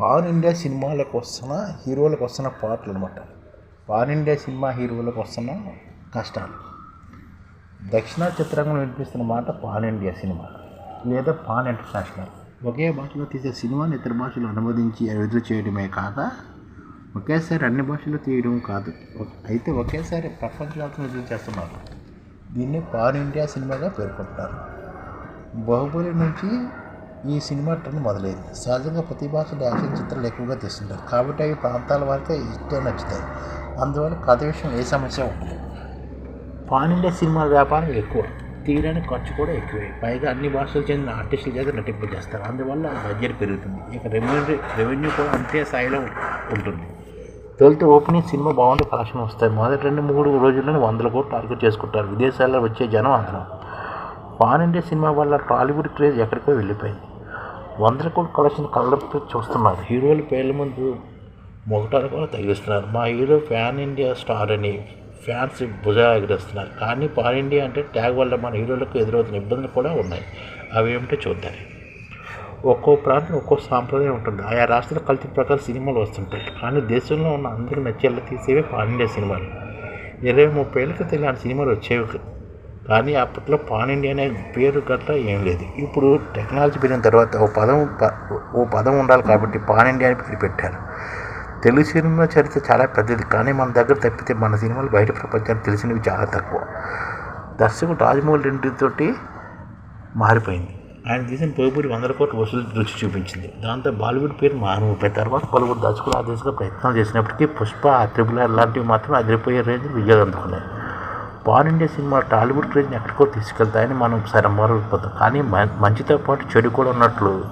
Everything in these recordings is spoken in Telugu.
పాన్ ఇండియా సినిమాలకు వస్తున్న హీరోలకు వస్తున్న పాటలు అనమాట పాన్ ఇండియా సినిమా హీరోలకు వస్తున్న కష్టాలు. దక్షిణ చిత్రంగా వినిపిస్తున్న మాట పాన్ ఇండియా సినిమా లేదా పాన్ ఇంటర్నేషనల్. ఒకే భాషలో తీసే సినిమాని ఇతర భాషలు అనువదించి విడుదల చేయడమే కాక ఒకేసారి అన్ని భాషలు తీయడం కాదు. అయితే ఒకేసారి ప్రపంచవ్యాప్తంగా విడుదల చేస్తున్నారు. దీన్ని పాన్ ఇండియా సినిమాగా పేర్కొంటారు బాహుబలి నుంచి ఈ సినిమా ట్రెండ్ మొదలైంది. సహజంగా ప్రతి భాషలో యాక్షన్ చిత్రాలు ఎక్కువగా తీస్తుంటారు. కాబట్టి అవి ప్రాంతాల వారికే ఇష్టం నచ్చుతాయి. అందువల్ల కథ విషయం ఏ సమస్య ఉండదు. పాన్ ఇండియా సినిమాల వ్యాపారం ఎక్కువ. తీయడానికి ఖర్చు కూడా ఎక్కువే. పైగా అన్ని భాషలు చెందిన ఆర్టిస్టుల చేత నటింపజేస్తారు అందువల్ల బడ్జెట్ పెరుగుతుంది. ఇక రెవెన్యూ రెవెన్యూ కూడా అంతే స్థాయిలో ఉంటుంది. తొలుత ఓపెనింగ్ సినిమా బాగుంటే కలెక్షన్ వస్తాయి. మొదటి రెండు మూడు రోజుల్లోనే వందల కోట్లు టార్గెట్ చేసుకుంటారు. విదేశాల్లో వచ్చే జనం అందరం పాన్ ఇండియా సినిమా వల్ల టాలీవుడ్ క్రేజ్ ఎక్కడికో వెళ్ళిపోయింది. వందల కోట్ల కలెక్షన్ కళ్ళతో చూస్తున్నారు. హీరోల పేర్ల ముందు మొగటాలు కూడా తగిలిస్తున్నారు. మా హీరో ఫ్యాన్ ఇండియా స్టార్ అని ఫ్యాన్స్ భుజా ఎగిరేస్తున్నారు కానీ పాన్ ఇండియా అంటే ట్యాగ్ వల్ల మన హీరోలకు ఎదురవుతున్న ఇబ్బందులు కూడా ఉన్నాయి. అవి ఏమిటో చూద్దాం. ఒక్కో ప్రాంతం ఒక్కో సాంప్రదాయం ఉంటుంది. ఆయా రాష్ట్రాల కల్తీ ప్రకారం సినిమాలు వస్తుంటాయి. కానీ దేశంలో ఉన్న అందరూ నచ్చేలా తీసేవే పాన్ ఇండియా సినిమాలు. ఇరవై ముప్పై ఏళ్ళ క్రితం ఇలాంటి సినిమాలు వచ్చేవి కానీ అప్పట్లో పాన్ ఇండియా అనే పేరు గట్రా ఏం లేదు. ఇప్పుడు టెక్నాలజీ పెరిగిన తర్వాత ఓ పదం ప- ఓ పదం ఉండాలి కాబట్టి పాన్ ఇండియా అని పేరు పెట్టారు. తెలుగు సినిమా చరిత్ర చాలా పెద్దది కానీ మన దగ్గర తప్పితే మన సినిమాలు బయట ప్రపంచానికి తెలిసినవి చాలా తక్కువ. దర్శకుడు రాజమౌళి రెడ్డితోటి మారిపోయింది. ఆయన తీసిన పోయిపూరి వందల కోట్ల వసూలు రుచి చూపించింది. దాంతో బాలీవుడ్ పేరు మారిపోయిన తర్వాత పలువురు దర్శకులు ఆ దిశగా ప్రయత్నాలు చేసినప్పటికీ పుష్ప ట్రిపుల్ ఆర్ లాంటివి మాత్రం అదిరిపోయే రేంజ్ విజయాలు అందుకున్నాయి. పాన్ ఇండియా సినిమా టాలీవుడ్ క్రేజ్ని ఎక్కడికో తీసుకెళ్తాయని మనం సరే కానీ మంచితో పాటు చెడు కూడా ఉన్నట్లు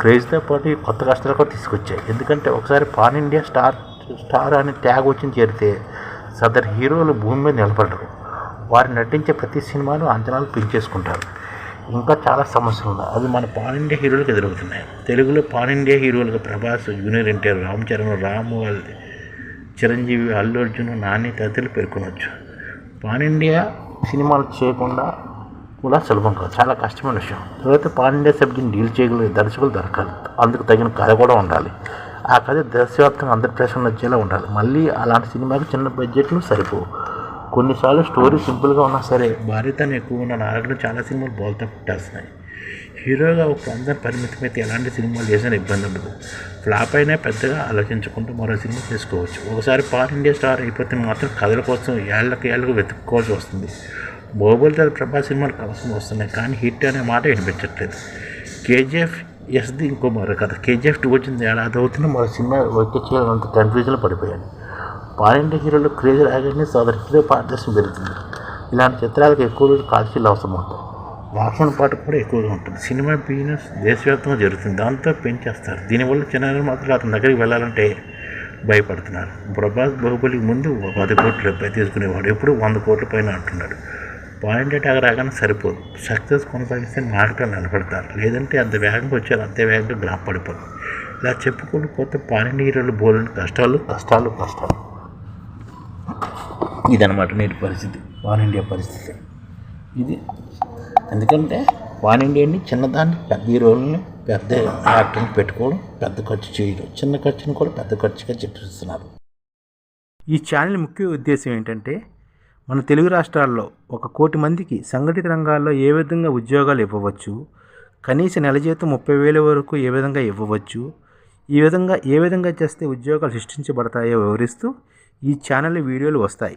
క్రేజ్తో పాటు కొత్త కష్టాలు కూడా తీసుకొచ్చాయి. ఎందుకంటే ఒకసారి పాన్ ఇండియా స్టార్ స్టార్ అనే ట్యాగ్ వచ్చి చేరితే సదర్ హీరోలు భూమి మీద నిలబడరు. వారు నటించే ప్రతి సినిమాను అంచనాలు పెంచేసుకుంటారు. ఇంకా చాలా సమస్యలు ఉన్నాయి. అవి మన పాన్ ఇండియా హీరోలకు ఎదురవుతున్నాయి. తెలుగులో పాన్ ఇండియా హీరోలుగా ప్రభాస్ జూనియర్ ఎన్టీఆర్ రామ్ చరణ్ రాము చిరంజీవి అల్లు అర్జున్ నాని తదితరులు పేర్కొనవచ్చు. పాన్ ఇండియా సినిమాలు చేయకుండా కూడా సులభం కాదు చాలా కష్టమైన విషయం. తర్వాత పాన్ ఇండియా సబ్జెక్ట్ డీల్ చేయగలిగే దర్శకులు దొరకాలి. అందుకు తగిన కథ కూడా ఉండాలి. ఆ కథ దేశవ్యాప్తంగా అందరి ప్రేక్షకులు వచ్చేలా ఉండాలి. మళ్ళీ అలాంటి సినిమాకి చిన్న బడ్జెట్లు సరిపోవు. కొన్నిసార్లు స్టోరీ సింపుల్గా ఉన్నా సరే భార్యతను ఎక్కువ ఉన్న నాలుగు చాలా సినిమాలు బోల్తా పుట్టేస్తున్నాయి హీరోగా ఒక ప్రాంతం పరిమితమైతే ఎలాంటి సినిమాలు చేసినా ఇబ్బంది ఉండదు. ఫ్లాప్ అయినా పెద్దగా ఆలోచించకుండా మరో సినిమా చేసుకోవచ్చు. ఒకసారి పాన్ ఇండియా స్టార్ అయిపోతే మాత్రం కథల కోసం ఏళ్ళకి ఏళ్ళకు వెతుక్కోవాల్సి వస్తుంది. బాహుబలి తన ప్రభా సినిమాలు కలసం వస్తున్నాయి కానీ హిట్ అనే మాట వినిపించట్లేదు. కేజీఎఫ్ ఎస్ది ఇంకో మరో కథ. కేజీఎఫ్ టూ వచ్చింది ఏడాది అవుతున్న మరో సినిమా వర్క్ కన్ఫ్యూజన్లో పడిపోయాను. పాన్ ఇండియా హీరోలు క్రేజ్ రాగానే సోదరు హీరో పారదర్శనం పెరుగుతుంది. ఇలాంటి చిత్రాలకు ఎక్కువ రోజులు కాల్షీలు అవసరం అవుతాయి వాహన పాట కూడా ఎక్కువగా ఉంటుంది. సినిమా బిజినెస్ దేశవ్యాప్తంగా జరుగుతుంది. దాంతో పెంచేస్తారు. దీనివల్ల చిన్న మాత్రం అతని దగ్గరికి వెళ్ళాలంటే భయపడుతున్నారు. ప్రభాస్ బాహుబలికి ముందు పది కోట్లు తీసుకునేవాడు. ఎప్పుడు వంద కోట్ల పైన అంటున్నాడు. పాయింట్ అటాక్ రాగానే సరిపోదు. సక్సెస్ కొనసాగిస్తే మార్కెట్లో నిలబడతారు. లేదంటే అంత వేగంగా వచ్చారు. అంతే వేగంగా గ్రాఫ్ పడిపోదు ఇలా చెప్పుకోకపోతే పోతే పాయింట్ హీరోలు బోలని కష్టాలు కష్టాలు కష్టాలు. ఇదనమాట నేటి పరిస్థితి. వాన్ ఇండియా పరిస్థితి. ఇది. ఎందుకంటే వాన్ ఇండియాని చిన్నదాన్ని పెద్ద హీరోలని పెద్ద యాక్టర్ని పెట్టుకోవడం పెద్ద ఖర్చు చేయడం చిన్న ఖర్చుని కూడా పెద్ద ఖర్చుగా చెప్పిస్తున్నారు ఈ ఛానల్ ముఖ్య ఉద్దేశం ఏంటంటే మన తెలుగు రాష్ట్రాల్లో ఒక కోటి మందికి సంఘటిత రంగాల్లో ఏ విధంగా ఉద్యోగాలు ఇవ్వవచ్చు కనీస నెల జీతం ముప్పై వేల వరకు ఏ విధంగా ఇవ్వవచ్చు ఈ విధంగా ఏ విధంగా చేస్తే ఉద్యోగాలు సృష్టించబడతాయో వివరిస్తూ ఈ ఛానల్ వీడియోలు వస్తాయి.